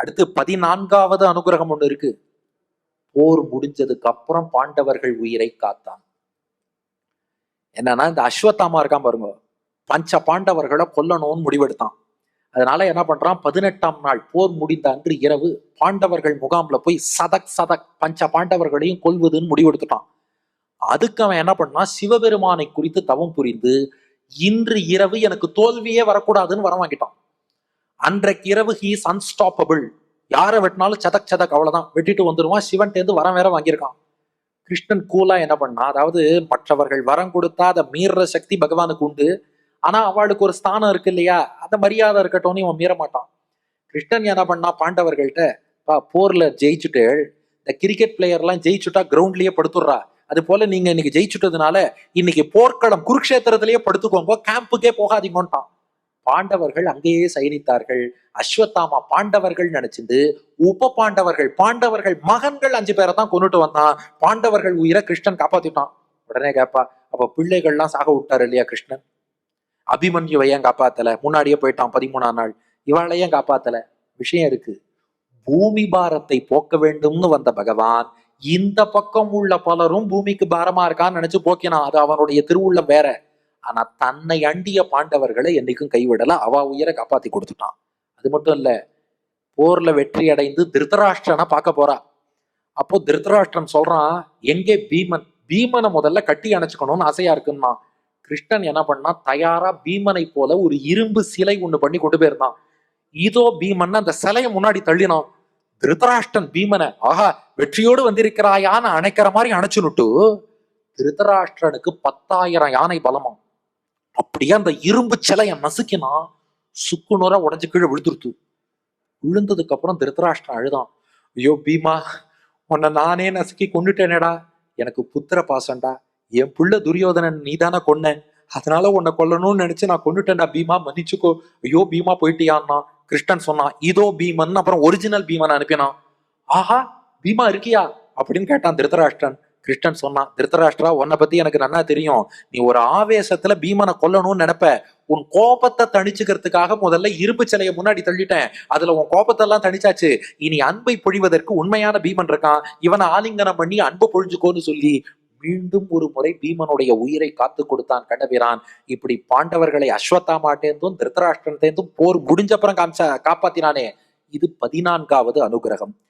அடுத்து பதினான்காவது அனுகிரகம் ஒன்று இருக்கு. போர் முடிஞ்சதுக்கு அப்புறம் பாண்டவர்கள் உயிரை காத்தான். என்னன்னா இந்த அஸ்வத்தாமா இருக்கான் பாருங்க. பஞ்ச பாண்டவர்களை கொல்லணும்னு முடிவெடுத்தான். அதனால என்ன பண்றான்? பதினெட்டாம் நாள் போர் முடிந்த அன்று இரவு பாண்டவர்கள் முகாம்ல போய் சதக் சதக் பஞ்ச பாண்டவர்களையும் கொல்வதுன்னு முடிவெடுத்துட்டான். அதுக்கு அவன் என்ன பண்ணான்? சிவபெருமானை குறித்து தவம் புரிந்து இன்று இரவு எனக்கு தோல்வியே வரக்கூடாதுன்னு வர வாங்கிட்டான். அன்றைக்கு இரவு ஹீஸ் அன்ஸ்டாப்பபிள் யாரை வெட்டினாலும் சதக் சதக் அவ்வளோதான் வெட்டிட்டு வந்துருவான். சிவன்டேந்து வரம் வேற வாங்கியிருக்கான். கிருஷ்ணன் கூலா என்ன பண்ணா அதாவது மற்றவர்கள் வரம் கொடுத்தா அதை மீறுற சக்தி பகவானுக்கு உண்டு. ஆனா அவளுக்கு ஒரு ஸ்தானம் இருக்கு இல்லையா? அந்த மரியாதை இருக்கட்டும்னு இவன் மீற மாட்டான். கிருஷ்ணன் என்ன பண்ணா பாண்டவர்கள்ட்ட பா போர்ல ஜெயிச்சுட்டு இந்த கிரிக்கெட் பிளேயர்லாம் ஜெயிச்சுட்டா கிரவுண்ட்லயே படுத்துடுறா. அது போல நீங்க இன்னைக்கு ஜெயிச்சுட்டதுனால இன்னைக்கு போர்க்களம் குருக்ஷேத்திரத்திலேயே படுத்துக்கோங்க. கேம்புக்கே போகாதீங்கன்ட்டான். பாண்டவர்கள் அங்கேயே சயனித்தார்கள். அஸ்வத்தாமா பாண்டவர்கள் நினைச்சிருந்து உப பாண்டவர்கள் பாண்டவர்கள் மகன்கள் அஞ்சு பேரை தான் கொண்டுட்டு வந்தான். பாண்டவர்கள் உயிரை கிருஷ்ணன் காப்பாத்திட்டான். உடனே கேப்பா அப்ப பிள்ளைகள்லாம் சாக விட்டாரு இல்லையா கிருஷ்ணன்? அபிமன்யுவை ஏன் காப்பாத்தல? முன்னாடியே போயிட்டான் பதிமூணாம் நாள். இவாளை ஏன் காப்பாத்தல? விஷயம் இருக்கு. பூமி பாரத்தை போக்க வேண்டும்னு வந்த பகவான் இந்த பக்கம் உள்ள பலரும் பூமிக்கு பாரமா இருக்கான்னு நினைச்சு போக்கினான். அது அவனுடைய திருவுள்ளம் வேற. ஆனா தன்னை அண்டிய பாண்டவர்களை என்னைக்கும் கைவிடல. அவ உயிரை காப்பாத்தி கொடுத்துட்டான். அது மட்டும் இல்ல போர்ல வெற்றி அடைந்து திருதராஷ்டிரனை பார்க்க போறா. அப்போ திருதராஷ்டிரன் சொல்றான் எங்கே பீமன்? பீமனை முதல்ல கட்டி அணைச்சுக்கணும்னு ஆசையா இருக்குன்னா கிருஷ்ணன் என்ன பண்ணா தயாரா பீமனை போல ஒரு இரும்பு சிலை ஒண்ணு பண்ணி கொண்டு போயிருந்தான். இதோ பீமன் அந்த சிலையை முன்னாடி தள்ளினான். திருதராஷ்டன் பீமனை ஆஹா வெற்றியோடு வந்திருக்கிறாயான்னு அணைக்கிற மாதிரி அணைச்சுனுட்டு திருதராஷ்டிரனுக்கு பத்தாயிரம் யானை பலமாம் அப்படியே அந்த இரும்பு சிலைய நசுக்கினா சுக்குநூறா உடஞ்சு கீழே விழுந்துருத்து. விழுந்ததுக்கு அப்புறம் திருத்தராஷ்டிரம் அழுதான். ஐயோ பீமா உன்னை நானே நசுக்கி கொண்டுட்டேனேடா எனக்கு புத்திர பாசம்டா. என் புள்ள துரியோதனன் நீதானே கொன்னேன் அதனால உன்னை கொல்லணும்னு நினைச்சு நான் கொண்டுட்டேன்டா பீமா. மன்னிச்சுக்கோ. ஐயோ பீமா போயிட்டியான்னா? கிருஷ்ணன் சொன்னான் இதோ பீமன் அப்புறம் ஒரிஜினல் பீமன் அனுப்பினான். ஆஹா பீமா இருக்கியா? அப்படின்னு கேட்டான் திருத்தராஷ்டிரன். கிருஷ்ணன் சொன்னான் திருத்தராஷ்டிரா உன்னை பத்தி எனக்கு நல்லா தெரியும். நீ ஒரு ஆவேசத்துல பீமனை கொல்லணும்னு நினைப்ப. உன் கோபத்தை தணிச்சுக்கிறதுக்காக முதல்ல இரும்பு சிலையை முன்னாடி தள்ளிட்டேன். அதுல உன் கோபத்தெல்லாம் தணிச்சாச்சு. இனி அன்பை பொழிவதற்கு உண்மையான பீமன் இருக்கான். இவனை ஆலிங்கனம் பண்ணி அன்பு பொழிஞ்சுக்கோன்னு சொல்லி மீண்டும் ஒரு முறை பீமனுடைய உயிரை காத்து கொடுத்தான் கண்ணபிரான். இப்படி பாண்டவர்களை அஸ்வத்தாமாட்டேந்தும் திருத்தராஷ்டிரத்தேந்தும் போர் முடிஞ்சப்புறம் காமிச்சா காப்பாத்தினானே. இது பதினான்காவது அனுகிரகம்.